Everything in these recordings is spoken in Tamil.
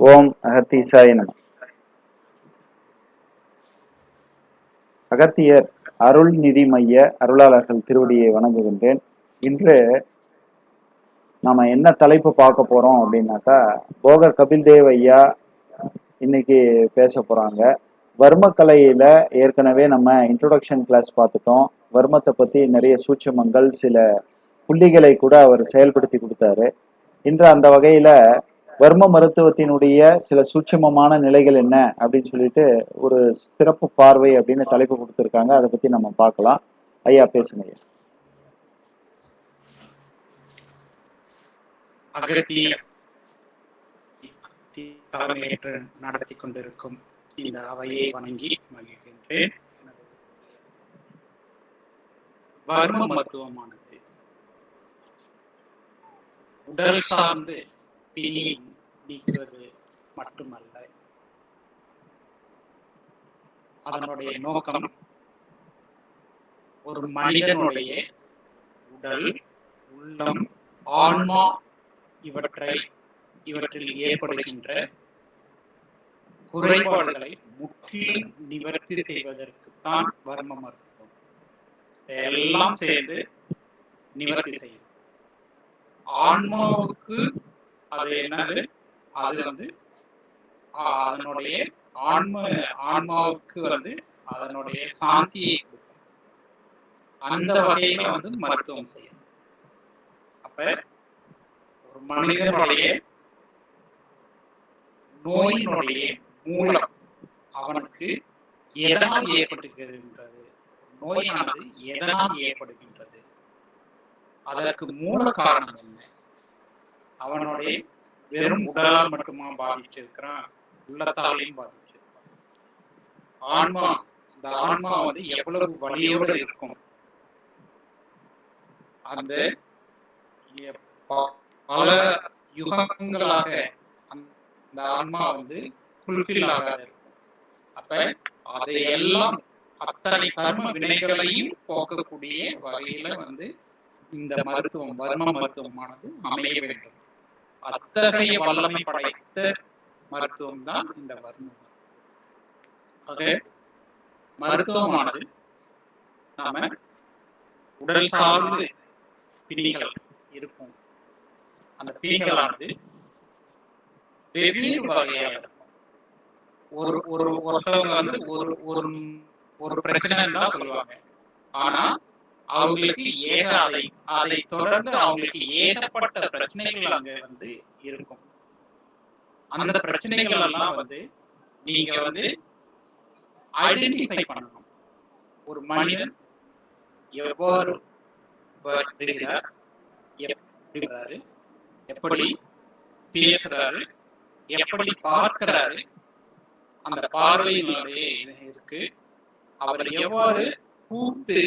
ஓம் அகத்தீசாய நம. அகத்தியர் அருள் நிதி மைய அருளாளர்கள் திருவடியை வணங்குகின்றேன். இன்று நாம என்ன தலைப்பு பார்க்க போறோம் அப்படின்னாக்கா போகர் கபில்தேவ் ஐயா இன்னைக்கு பேச போறாங்க. வர்மக்கலையில ஏற்கனவே நம்ம இன்ட்ரோடக்ஷன் கிளாஸ் பார்த்துட்டோம். வர்மத்தை பத்தி நிறைய சூட்சமங்கள் சில புள்ளிகளை கூட அவர் செயல்படுத்தி கொடுத்தாரு. இன்று அந்த வகையில வர்ம மருத்துவத்தினுடைய சில சூட்சமமான நிலைகள் என்ன அப்படின்னு சொல்லிட்டு ஒரு சிறப்பு பார்வை அப்படின்னு தலைப்பு கொடுத்துருக்காங்க. அதை பத்தி நம்ம பார்க்கலாம். ஐயா பேசுங்க ஐயா. அகத்திய தலைமையேற்று நடத்தி கொண்டிருக்கும் இந்த அவையை வணங்கி மகிழ்கின்றேன். வர்ம மருத்துவமானது உடல் சார்ந்து பிணி நீக்குவது மட்டுமல்ல. அதனுடைய நோக்கம் ஒரு மனிதனுடைய உடல் உள்ளம் ஆன்மா இவற்றை இவற்றில் ஏற்படுகின்ற குறைபாடுகளை முற்றிலும் நிவர்த்தி செய்வதற்குத்தான் வர்ம மருத்துவம். எல்லாம் சேர்ந்து நிவர்த்தி செய்யும். ஆன்மாவுக்கு அது என்னது? அது வந்து அதனுடைய ஆன்ம ஆன்மாவுக்கு வந்து அதனுடைய சாந்தியை அந்த வகையில வந்து மருத்துவம் செய்யும் அப்ப ஒரு மனிதனுடைய நோயினுடைய மூலம் அவனுக்கு எதனால் ஏற்பட்டுகின்றது நோயானது எதனால் ஏற்படுகின்றது? அதற்கு மூல காரணம் என்ன? அவனுடைய வெறும் உடலால் மட்டுமா பாதிச்சிருக்கிறான்? உள்ளத்தாலையும் பாதிச்சிருக்கான் ஆன்மா இந்த ஆன்மா வந்து எவ்வளவு வலியோட இருக்கும்? அந்த பல யுகங்களாக அந்த ஆன்மா வந்து ஃபுல்ஃபில் ஆகாது. இருக்கும் அப்ப அதையெல்லாம் அத்தனை கர்ம வினைகளையும் போக்கக்கூடிய வகையில வந்து இந்த மருத்துவம் வர்ம மருத்துவமானது அமைய வேண்டும். அத்தகைய வல்லமை படைத்த மருத்துவம் தான் இந்த வர்ணம் ஆக மருத்துவமானது. நாம உடல் சார்ந்து பிணிகள் இருக்கும் அந்த பிணிகளானது வெவ்வேறு வகையாக இருக்கும். ஒரு ஒரு ஒருத்தவங்க வந்து ஒரு ஒரு ஒரு பிரச்சனை தான் சொல்லுவாங்க. ஆனா அவங்களுக்கு ஏக அதை அதை தொடர்ந்து அவங்களுக்கு ஏகப்பட்ட பிரச்சனைகள் அங்க வந்து இருக்கும். அந்த பிரச்சனைகள் எல்லாம் வந்து நீங்க வந்து ஐடென்டிஃபை பண்ணணும். ஒரு மனிதன் எவ்வாறு வருகிறார் எப்படி எப்படி பேசுறாரு எப்படி பார்க்கிறாரு அந்த பார்வையினுடைய இருக்கு. அவர் எவ்வாறு கூத்து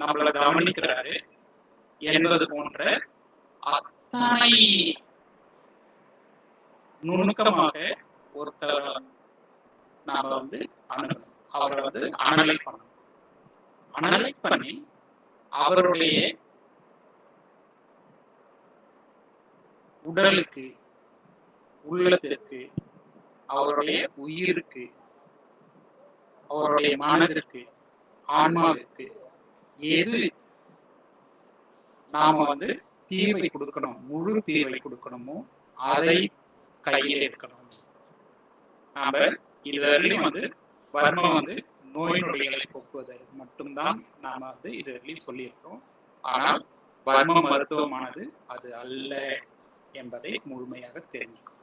நம்மளை கவனிக்கிறாரு என்பது போன்ற அத்தனை நுணுக்கமாக ஒருத்தர் நாம வந்து அணுகணும். அவரை வந்து அனலைஸ் பண்ணணும். அனலைஸ் பண்ணி அவருடைய உடலுக்கு உள்ளத்திற்கு அவருடைய உயிருக்கு அவருடைய மனதிற்கு ஆன்மாவிற்கு எது? நாம வந்து தீர்வை கொடுக்கணும். முழு தீர்வை கொடுக்கணுமோ அதை கையில் எடுக்கணும். நாம இதுவரையிலும் வந்து வர்மம் வந்து நோய் நொடிகளை போக்குவதற்கு மட்டும்தான் நாம வந்து இதுவரையிலும் சொல்லியிருக்கிறோம். ஆனால் வர்ம மருத்துவமானது அது அல்ல என்பதை முழுமையாக தெரிஞ்சுக்கணும்.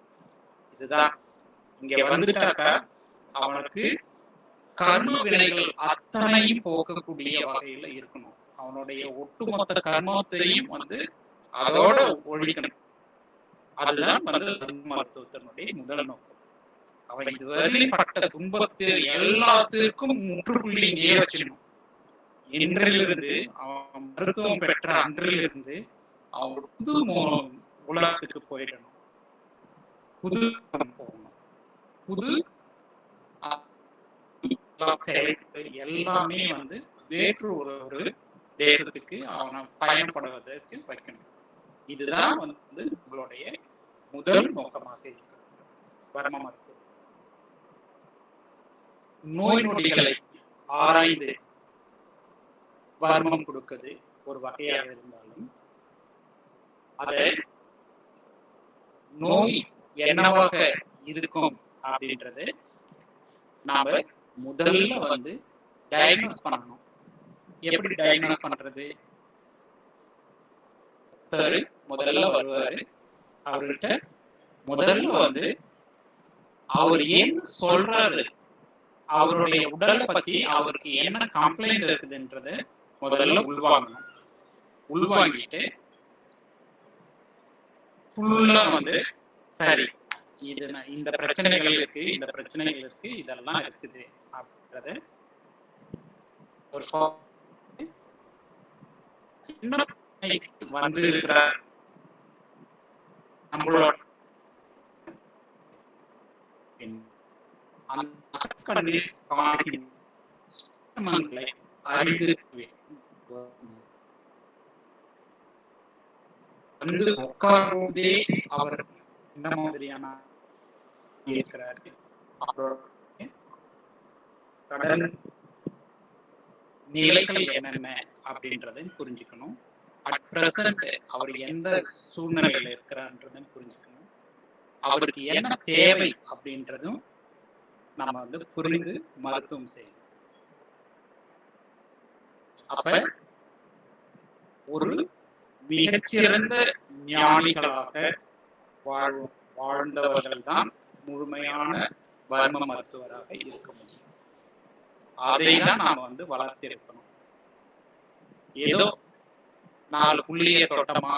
இதுதான். இங்க வந்துட்டாக்கா அவனுக்கு கர்ம வினைகள் அத்தனையும் போக்கக்கூடிய வகையில இருக்கணும். அவனுடைய ஒட்டுமொத்த கர்மத்தையும் வந்து அதோட ஒழிக்கணும். அதுதான் வந்து தர்ம மருத்துவத்தினுடைய முதல் நோக்கம். அவன் இதுவரையிலும் பட்ட துன்பத்தில் எல்லாத்திற்கும் முற்றுப்புள்ளி இங்கே வச்சிடணும். இன்றிலிருந்து அவன் மருத்துவம் பெற்ற அன்றிலிருந்து அவன் புது உலகத்துக்கு போயிடணும். புது போகணும் புது எல்லாமே வந்து வேற்று ஒரு ஒரு தேசத்துக்கு அவனை பயன்படுவதற்கு வைக்கணும். இதுதான் வந்து உங்களுடைய முதல் நோக்கமாக இருக்கிறது. வர்ம மருத்துவம். நோய் நொடிகளை ஆராய்ந்து வர்மம் கொடுக்குது ஒரு வகையாக இருந்தாலும் அதை நோய் என்னவாக இருக்கும் அப்படின்றது நாம முதல்ல வந்து டயக்னோஸ் பண்ணணும். எப்படி டயக்னோஸ் பண்றது? ஒருத்தர் முதல்ல வருவாரு. அவர்கிட்ட முதல்ல வந்து அவர் என்ன சொல்றாரு? அவருடைய உடலை பத்தி அவருக்கு என்ன கம்ப்ளைண்ட் இருக்குதுன்றத முதல்ல உள்வாங்கணும். உள்வாங்கிட்டு ஃபுல்லா வந்து சரி. இது இந்த பிரச்சனைகள் இருக்கு இந்த பிரச்சனைகள் இருக்கு இதெல்லாம் இருக்குது அப்படின்றத ஒரு வந்து இருக்கிற நம்மளோட வந்து உட்காருவதே அவர் என்ன மாதிரியான இருக்கிறாரு? கடன் நிலைகள் என்னென்ன அப்படின்றதை புரிஞ்சுக்கணும். அட் பிரசன்ட் அவர் எந்த சூழ்நிலையில இருக்கிறான்றதை புரிஞ்சுக்கணும். அவருக்கு என்ன தேவை அப்படின்றதும் நம்ம வந்து புரிந்து மருத்துவம் செய்யணும். அப்ப ஒரு மிகச்சிறந்த ஞானிகளாக வாழ் வாழ்ந்தவர்கள் தான் முழுமையான வர்ம மருத்துவராக இருக்க முடியும். அதை தான் நாம வந்து வளர்த்திருக்கணும். ஏதோ நாலு புள்ளிய தொட்டமா?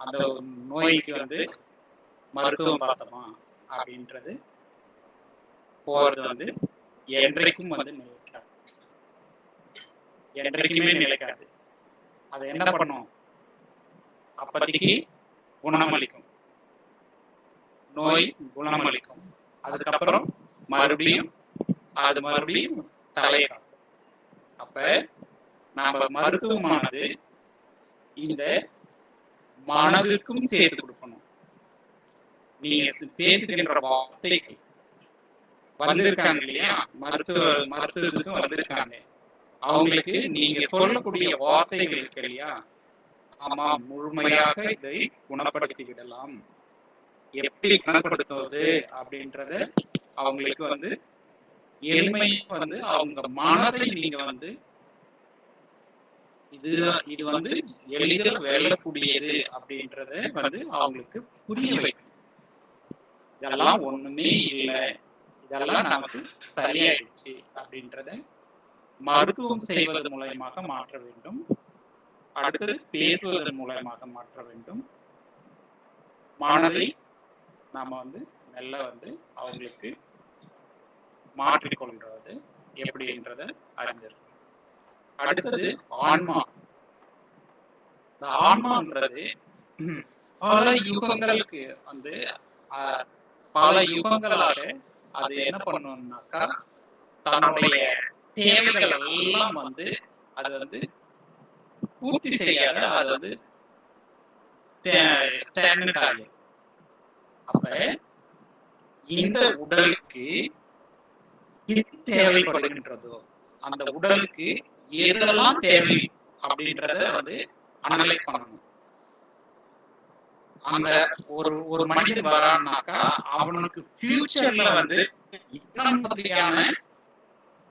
அந்த நோய்க்கு வந்து மருத்துவம் பார்த்தோமா? அப்படின்றது போறது வந்து என்றைக்கும் வந்து நிலைக்காது. என்றைக்குமே நிலைக்காது. அதை என்ன பண்ணும் அப்போதைக்கு குணமளிக்கும் நோய் குணமளிக்கும். அதுக்கப்புறம் மறுபடியும் அது மறுபடியும் தலையிடும் அப்ப நாம மருத்துவமானது இந்த மனதுக்கும் சேர்த்து கொடுக்கணும். நீங்க பேசுகின்ற வார்த்தைகள் வந்திருக்காங்க இல்லையா? மருத்துவ மருத்துவத்துக்கும் வந்திருக்காங்க. அவங்களுக்கு நீங்க சொல்லக்கூடிய வார்த்தைகள் இருக்கு இல்லையா? ஆமா முழுமையாக இதை குணப்படுத்தி விடலாம் எப்படி கணக்கப்படுத்துவது அப்படின்றத அவங்களுக்கு வந்து எளிமை வந்து அவங்க மனதை நீங்க வந்து இது இது வந்து எளிதில் வெல்லக்கூடியது அப்படின்றத வந்து அவங்களுக்கு புரிய வைக்கும் இதெல்லாம் ஒண்ணுமே இல்லை. இதெல்லாம் நமக்கு சரியாயிடுச்சு அப்படின்றத மருத்துவம் செய்வதன் மூலயமாக மாற்ற வேண்டும். அடுத்தது பேசுவதன் மூலயமாக மாற்ற வேண்டும். மனதை நாம வந்து மெல்ல வந்து அவங்களுக்கு மாற்றிக்கொள்றது எப்படின்றத அறிஞ்சிருக்கோம் அடுத்தது ஆன்மா. இந்த ஆன்மான்றது பல யுகங்களுக்கு வந்து பல யுகங்களாக அது என்ன பண்ணணும்னாக்கா தன்னுடைய தேவைகள் எல்லாம் வந்து அது வந்து பூர்த்தி செய்யாத அது வந்து ஸ்டாண்டர்ட் ஆகிருக்கு அப்ப இந்த உடலுக்கு எது தேவைப்படுகின்றதோ அந்த உடலுக்கு எதெல்லாம் தேவை அப்படின்றத வந்து அனலைஸ் பண்ணணும். அந்த ஒரு ஒரு மனிதன் வரான்னாக்கா அவனுக்கு ஃபியூச்சர்ல வந்து என்ன மாதிரியான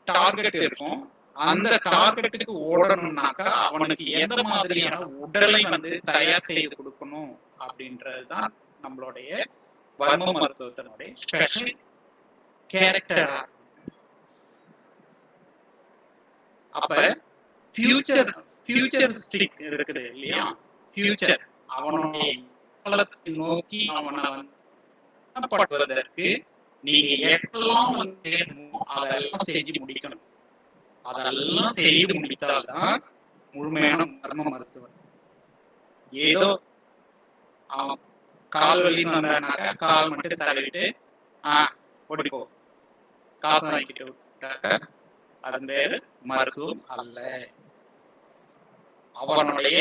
டார்கெட் இருக்கும் அந்த டார்கெட்டுக்கு ஓடணும்னாக்கா அவனுக்கு எந்த மாதிரியான உடலை வந்து தயார் செய்து கொடுக்கணும் அப்படின்றதுதான் நம்மளுடைய வர்ம மருத்துவத்தினுடைய ஸ்பெஷல் கேரக்டரா அப்ப ஃபியூச்சர் ஃபியூச்சரிஸ்டிக் இருக்குது இல்லையா? ஃபியூச்சர் அவனுடைய காலத்தை நோக்கி அவனை வந்து நீங்க எட்டெல்லாம் வந்து அதெல்லாம் செஞ்சு முடிக்கணும். அதெல்லாம் செய்து முடித்தால்தான் முழுமையான மர்ம மருத்துவர். ஏதோ அவன் கால் வலின்னு வந்தானாக்கா கால் மட்டும் தடவிட்டு ஆ ஓடிப்போ காசு வாங்கிட்டு விட்டாக்கா அதன் பேர் மருத்துவம் அல்ல. அவனுடைய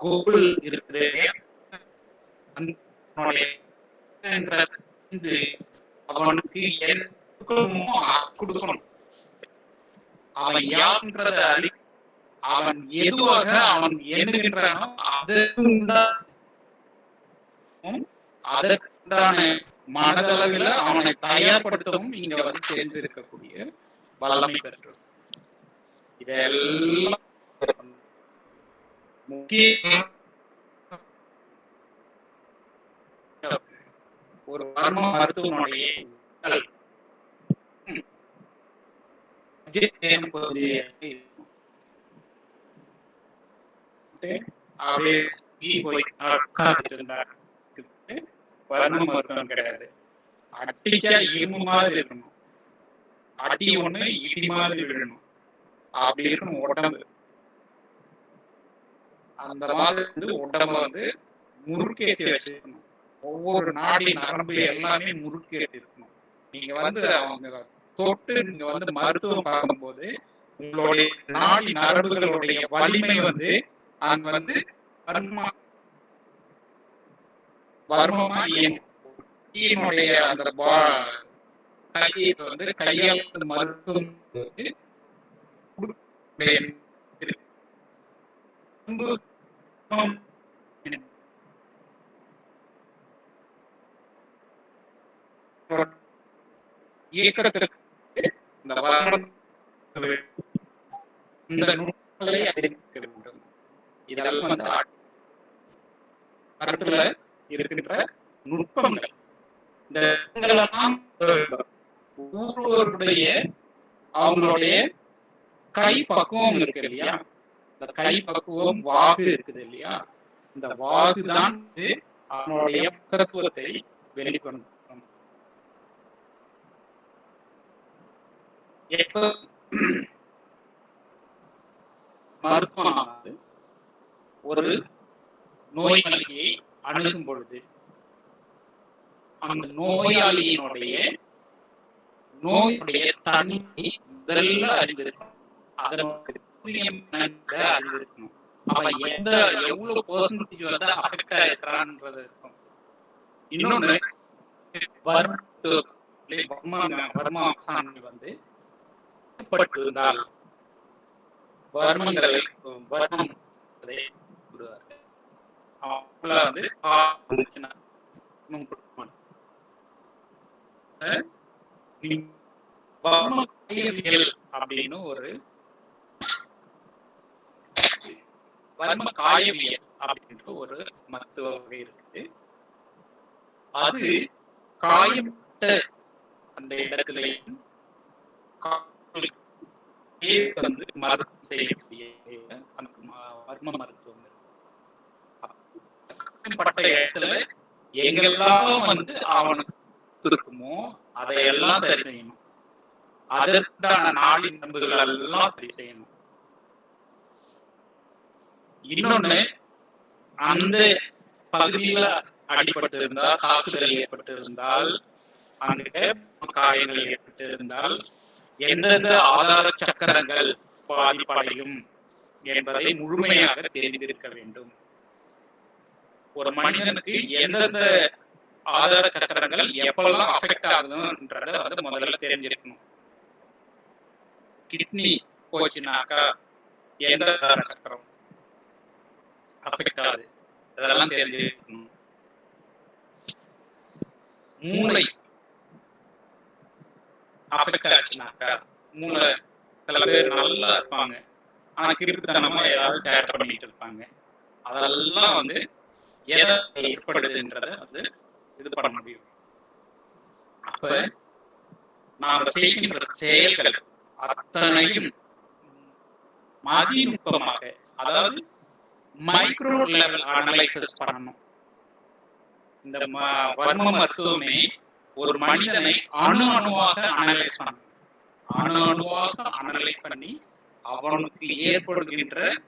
கோகுல் இருக்குது. என்ற அவனுக்கு என்ன கொடுக்கணும். அவன் யாருன்றத அழி அவன் எதுவாக அவன் எண்ணுகின்றானோ அதற்குண்டான அதற்கான மனதளவில் அவனை தயார்படுத்தவும் இங்க வந்து தெரிந்திருக்கக்கூடிய வல்லமை பெற்று இதெல்லாம் முக்கிய ஒரு வர்ம மருத்துவமனையை அவர் அப்படியே போய் உட்கார்ந்துட்டு இருந்தார் வர்ம மருத்துவம் கிடையாது. அட்டிக்கா இரும்பு மாதிரி இருக்கணும். அடி ஒண்ணு இடி மாதிரி விழணும் அப்படி இருக்கணும் உடம்பு. அந்த மாதிரி வந்து உடம்ப வந்து முறுக்கேற்றி வச்சிருக்கணும் ஒவ்வொரு நாடி நரம்பு எல்லாமே முறுக்கேற்றி இருக்கணும். நீங்க வந்து அவங்க தொட்டு நீங்க வந்து மருத்துவம் பார்க்கும்போது உங்களுடைய நாடி நரம்புகளுடைய வலிமை வந்து அங்க வந்து வர்மா வர்மமா இயங்கும் அந்த பா- கையை வந்து கையால் மருத்துவம் வந்து இயக்கத்திற்கு இந்த வர்மம் இந்த நூல்களை அறிந்திருக்க வேண்டும். இதெல்லாம் வந்து கருத்துல இருக்கின்ற நுட்பங்கள். இந்த நுட்பங்களெல்லாம் ஒவ்வொருவருடைய அவங்களுடைய கை பக்குவம் இருக்கு இல்லையா? இந்த கை பக்குவம் வாகு இருக்குது இல்லையா? இந்த வாகு தான் அவனுடைய தத்துவத்தை வெளிக்கொண்டு மருத்துவமானது ஒரு நோய் நோயாளியை அணுகும் பொழுது அந்த நோயாளியினுடைய நோயுடைய தன்மை முதல்ல அறிந்திருக்கணும். அதற்கு அறிந்திருக்கணும். அவன் எந்த எவ்வளவு பெர்சன்டேஜ் வந்து அஃபெக்ட் ஆயிருக்கிறான்ன்றது இருக்கும். இன்னொன்னு வர்ம வர்ம வர்மாசாமி வந்து பட்டிருந்தால் வர்மங்களை வர்மம் அதை விடுவார்கள் அவங்கள வந்து ஆ வந்துச்சுன்னா இன்னும் கொடுக்க மாட்டாங்க. அஹ் நீ- வர்ம காயவியல் அப்படின்னு ஒரு வர்ம காயவியல் அப்படின்ற ஒரு மருத்துவ வகை இருக்குது அது காயப்பட்ட அந்த காயங்களுக்கு வந்து மருத்துவம் செய்யக்கூடிய அந்த ம- வர்ம அப்படிப்பட்ட இடத்துல எங்கெல்லாம் வந்து அவனுக்கு இருக்குமோ அதையெல்லாம் சரி செய்யணும். அதற்கான நாளின் நம்புகள் எல்லாம் சரி செய்யணும். இன்னொன்னு அந்த பகுதியில அடிபட்டு இருந்தால் தாக்குதல் ஏற்பட்டு இருந்தால் அங்க காயங்கள் ஏற்பட்டு இருந்தால் எந்தெந்த ஆதார சக்கரங்கள் பாதிப்படையும் என்பதை முழுமையாக தெரிந்திருக்க வேண்டும். ஒரு மனிதனுக்கு எந்தெந்த ஆதார சக்கரங்கள் எப்பெல்லாம் அஃபெக்ட் ஆகுதுன்றத வந்து முதல்ல தெரிஞ்சிருக்கணும். கிட்னி போச்சுனாக்கா எந்த ஆதார சக்கரம் அஃபெக்ட் ஆகுது? அதெல்லாம் தெரிஞ்சிருக்கணும். மூளை அஃபெக்ட் ஆச்சுனாக்கா மூளை சில பேர் நல்லா இருப்பாங்க. ஆனா கிறுக்குத்தனமா ஏதாவது சேட்டை பண்ணிட்டு இருப்பாங்க. அதெல்லாம் வந்து எதை ஏற்படுதுன்றத வந்து இது பண்ண முடியும். அப்ப நாம செய்கின்ற செயல்கள் அத்தனையும் மதிநுட்பமாக அதாவது மைக்ரோ லெவல் அனலைசிஸ் பண்ணணும். இந்த ம- வர்ம மருத்துவமே ஒரு மனிதனை அணு அணுவாக அனலைஸ் பண்ணணும். அணு அணுவாக அனலைஸ் பண்ணி அவனுக்கு ஏற்படுகின்ற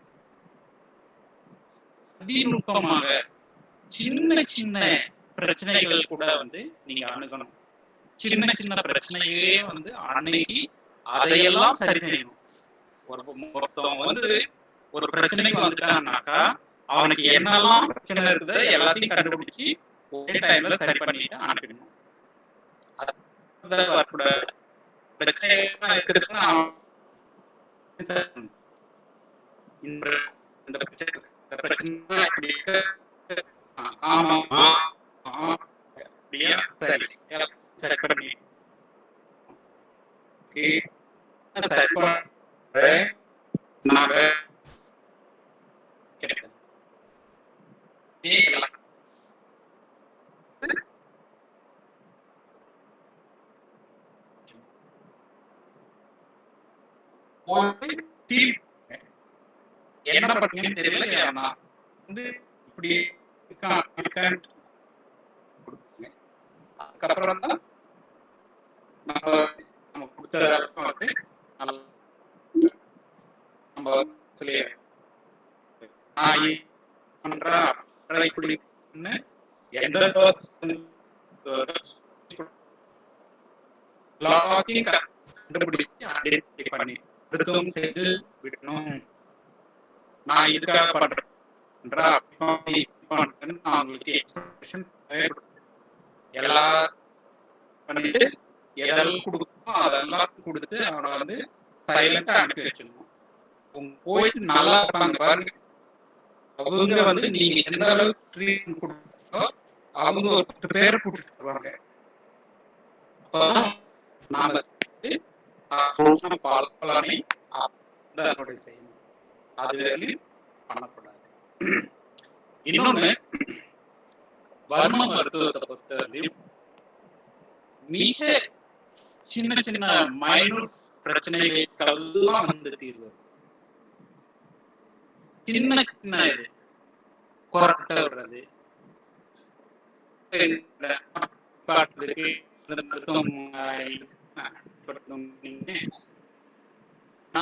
அதிநுட்பமாக சின்ன சின்ன பிரச்சனைகள் கூட வந்து நீங்க அணுகணும். சின்ன சின்ன பிரச்சனையே வந்து அணுகி அதையெல்லாம் சரி செய்யணும். ஒரு ஒருத்தவங்க வந்து ஒரு பிரச்சனைக்கு வந்துட்டான்னாக்கா அவனுக்கு என்னெல்லாம் பிரச்சனை இருக்குதோ எல்லாத்தையும் கண்டுபிடிச்சு ஒரே டைம்ல சரி பண்ணிட்டு அனுப்பிடணும். பிரச்சனை இந்த இந்த பிரச்சனை என்ன பண்ணீங்கன்னு தெரியல நான் வந்து இப்படி இருக்கான் அதுக்கப்புறம் தான் நம்ம நம்ம கொடுத்த அர்த்தம் வந்து நம்ம சொல்லி நான் பண்றா கடலை குடின்னு எந்த எல்லாத்தையும் கண்டுபிடிச்சு ஐடென்டிஃபை பண்ணி திருத்தம் செய்து விடணும் நான் இதுக்காக பண்றேன். நான் உங்களுக்கு எக்ஸ்பிரஷன் எல்லா பண்ணிட்டு எதெல்லாம் கொடுக்கணுமோ அதெல்லாம் கொடுத்து அவனை வந்து சைலண்டா அனுப்பி வச்சிடணும். உங்க போயிட்டு நல்லா இருப்பாங்க பாருங்க. அவங்க வந்து நீங்க எந்த அளவுக்கு ட்ரீட்மெண்ட் கொடுக்கோ அவங்க ஒரு பத்து பேரை கூட்டிட்டு வருவாங்க. அப்பதான் நாம பலனை செய்யணும். அது பண்ணக்கூடாது. இன்னொன்னு வர்ம மருத்துவத்தை பொறுத்தவரையும் மிக சின்ன சின்ன மைனூர் பிரச்சனைகளுக்கெல்லாம் வந்து தீர்வு. சின்ன சின்ன இது கொரட்டை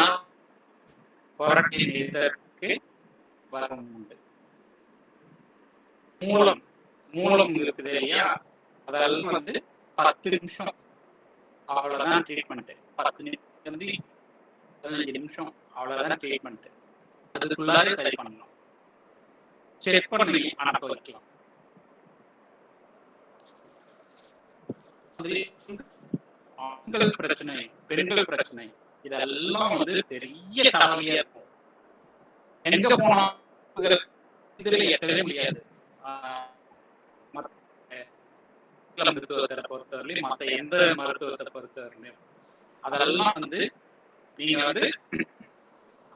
நான் கொரட்டை வரம் உண்டு. மூலம் மூலம் இருக்குது இல்லையா? அதெல்லாம் வந்து பத்து நிமிஷம். அவ்வளவுதான் ட்ரீட்மெண்ட் பத்து நிமிஷம். பதினஞ்சு நிமிஷம். அவ்வளவுதான் ட்ரீட்மெண்ட் அதுக்குள்ளாரே சரி பண்ணணும். செக் பண்ணி அனுப்ப வைக்கலாம். ஆண்கள் பிரச்சனை பெண்கள் பிரச்சனை. இதெல்லாம் வந்து பெரிய தலைவலியா இருக்கும். எங்க போனா இதுல எட்டவே முடியாது. மருத்துவத்தை பொறுத்தவரையிலையும் மற்ற எந்த மருத்துவத்தை பொறுத்தவரையிலையும் அதெல்லாம் வந்து நீங்க வந்து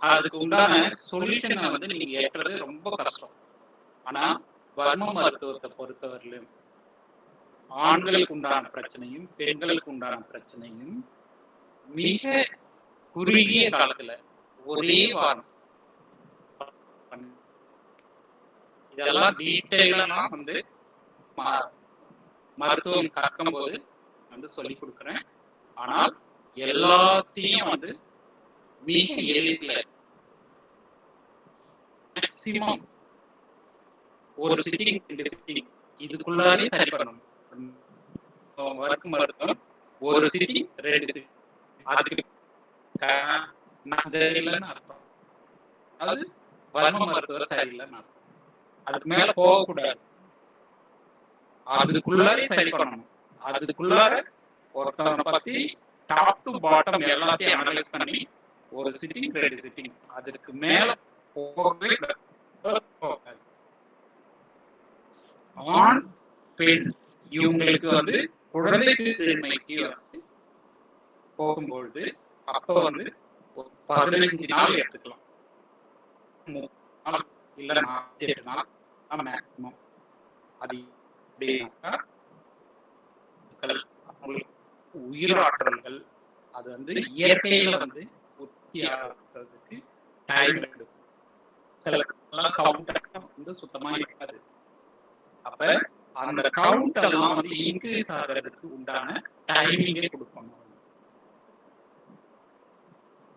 அதுக்கு உண்டான சொல்யூஷனை வந்து நீங்க ஏற்றது ரொம்ப கஷ்டம். ஆனா வர்ம மருத்துவத்தை பொறுத்தவரையிலும் ஆண்களுக்கு உண்டான பிரச்சனையும் பெண்களுக்கு உண்டான பிரச்சனையும் மிக குறுகிய காலத்துல ஒரே வாரம் இதெல்லாம் டீட்டெயிலா வந்து ம- மருத்துவம் கற்கும் போது வந்து சொல்லி கொடுக்குறேன். ஆனால் எல்லாத்தையும் வந்து மிக எளிதில் மேக்சிமம் ஒரு சிட்டிங் ரெண்டு சிட்டிங் இதுக்குள்ளாரே சரி பண்ணணும். வழக்கு மருத்துவம் ஒரு சிட்டிங் ரெண்டு அதுக்கு நான் சரியில்லைன்னு அர்த்தம். அது வர்ம மருத்துவர் சரியில்லைன்னு அர்த்தம். அதுக்கு மேல போகக்கூடாது. அதுக்குள்ளாரே சரி பண்ணணும். அதுக்குள்ளார ஒருத்தவனை பத்தி டாப் டு பாட்டம் எல்லாத்தையும் அனலைஸ் பண்ணி ஒரு சிட்டிங் ரெண்டு சிட்டிங் அதுக்கு மேல போகவே ஆண் பெண் இவங்களுக்கு வந்து குழந்தை திருமைக்கு வந்து போகும்பொழுது அப்போ வந்து பதினஞ்சு நாள் எடுத்துக்கலாம். மூணு நாள் இல்ல நாற்பத்தி எட்டு நாள். மேக்ஸிமம் அது அப்படின்னாக்கா அவங்களுக்கு உயிராற்றல்கள் அது வந்து இயற்கையில வந்து உற்பத்தி ஆகிறதுக்கு டைம் எடுக்கும். சில கவுண்டர் வந்து சுத்தமா இருக்காது. அப்ப அந்த கவுண்ட் எல்லாம் வந்து இன்க்ரீஸ் ஆகிறதுக்கு உண்டான டைமிங்கே கொடுக்கணும்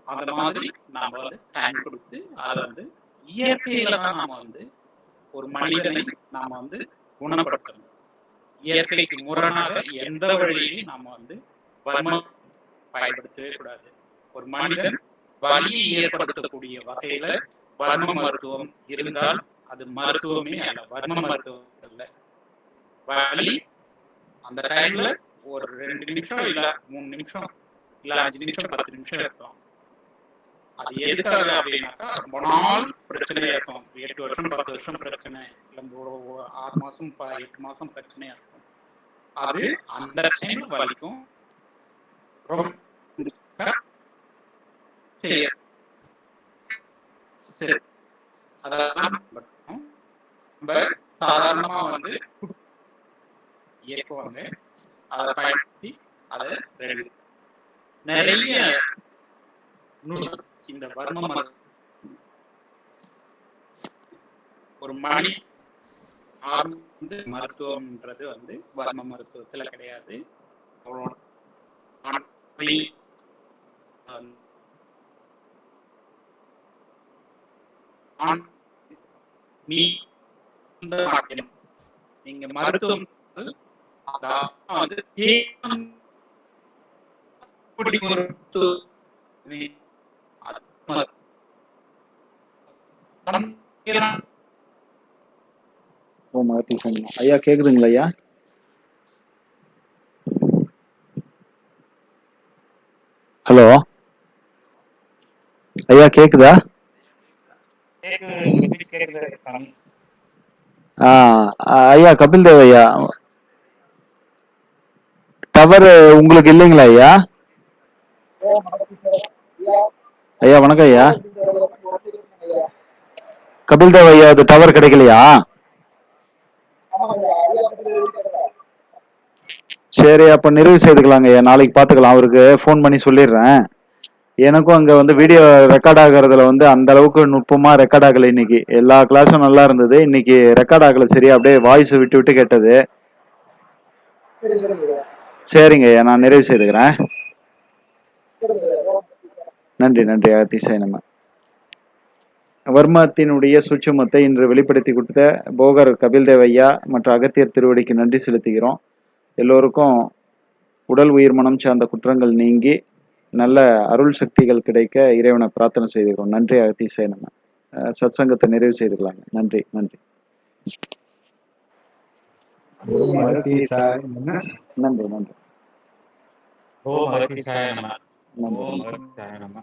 அந்த மாதிரி நாம வந்து டைம் கொடுத்து அதை வந்து இயற்கையில தான் நாம வந்து ஒரு மனிதனை நாம வந்து குணப்படுத்தணும். இயற்கைக்கு முரணாக எந்த வழியையும் நாம வந்து வர்மம் பயன்படுத்தவே கூடாது. ஒரு மனிதன் வலியை ஏற்படுத்தக்கூடிய வகையில வர்ம மருத்துவம் இருந்தால் அது மருத்துவமே அல்ல வர்ம மருத்துவம் அல்ல. வலி அந்த டைம்ல ஒரு ரெண்டு நிமிஷம் இல்ல மூணு நிமிஷம் இல்ல அஞ்சு நிமிஷம் பத்து நிமிஷம் இருக்கலாம் அது எதுக்காக அப்படின்னாக்கா ரொம்ப நாள் பிரச்சனையா இருக்கும். எட்டு வருஷம் பத்து வருஷம் பிரச்சனை இல்ல ஆறு மாசம் எட்டு மாசம் பிரச்சனையா இருக்கும். அது அந்த டைம் வலிக்கும் ரொம்ப சரி. அதெல்லாம். நம்ம சாதாரணமா வந்து இயக்குவாங்க. அதை பயன்படுத்தி அதை நிறைய நூல் இந்த வர்ம மரு- ஒரு மணி வந்து மருத்துவம்ன்றது வந்து வர்ம மருத்துவத்துல கிடையாது. நீங்க மருத்துவம் வந்து ஓ ஐயா கேக்குதுங்களா ஐயா? ஹலோ? ஐயா கேக்குதா? ஐயா கபில் தேவ் ஐயா. டவர் உங்களுக்கு இல்லைங்களா ஐயா ஐயா வணக்கம் ஐயா. கபில் தேவ் ஐயா அது டவர் கிடைக்கலையா? சரி அப்ப நிறைவு செய்துக்கலாங்க ஐயா. நாளைக்கு பார்த்துக்கலாம் அவருக்கு ஃபோன் பண்ணி சொல்லிடுறேன். எனக்கும் அங்க வந்து வீடியோ ரெக்கார்ட் ஆகுறதுல வந்து அந்த அளவுக்கு நுட்பமா ரெக்கார்ட் ஆகல இன்னைக்கு. எல்லா கிளாஸும் நல்லா இருந்தது. இன்னைக்கு ரெக்கார்ட் ஆகல. சரியா அப்படியே வாய்ஸ் விட்டு விட்டு கேட்டது. சரிங்க ஐயா நான் நிறைவு செய்துக்கிறேன். நன்றி நன்றி அதிசயனமா வர்மத்தினுடைய சூட்சுமத்தை இன்று வெளிப்படுத்தி கொடுத்த போகர் கபில்தேவ் ஐயா மற்றும் அகத்தியர் திருவடிக்கு நன்றி செலுத்துகிறோம். எல்லோருக்கும் உடல் உயிர் மனம் சார்ந்த குற்றங்கள் நீங்கி நல்ல அருள் சக்திகள் கிடைக்க இறைவனை பிரார்த்தனை செய்துகிறோம். நன்றி அகத்தீசயனமா சத் சங்கத்தை நிறைவு செய்துக்கலாங்க. நன்றி நன்றி. நன்றி நன்றி. ஓம் அகத்தீசாய நம